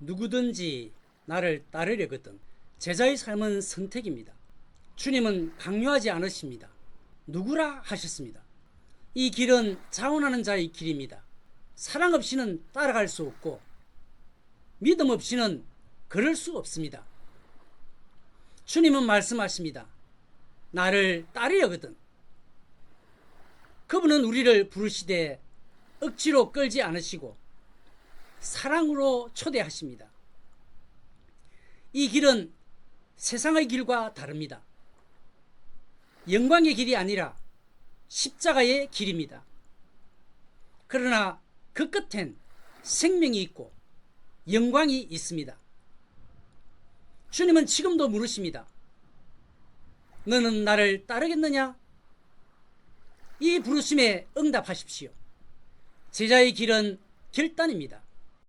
누구든지 나를 따르려거든 제자의 삶은 선택입니다. 주님은 강요하지 않으십니다. 누구라 하셨습니다. 이 길은 자원하는 자의 길입니다. 사랑 없이는 따라갈 수 없고 믿음 없이는 걸을 수 없습니다. 주님은 말씀하십니다. 나를 따르려거든. 그분은 우리를 부르시되 억지로 끌지 않으시고 사랑으로 초대하십니다. 이 길은 세상의 길과 다릅니다. 영광의 길이 아니라 십자가의 길입니다. 그러나 그 끝엔 생명이 있고 영광이 있습니다. 주님은 지금도 물으십니다. 너는 나를 따르겠느냐? 이 부르심에 응답하십시오. 제자의 길은 결단입니다.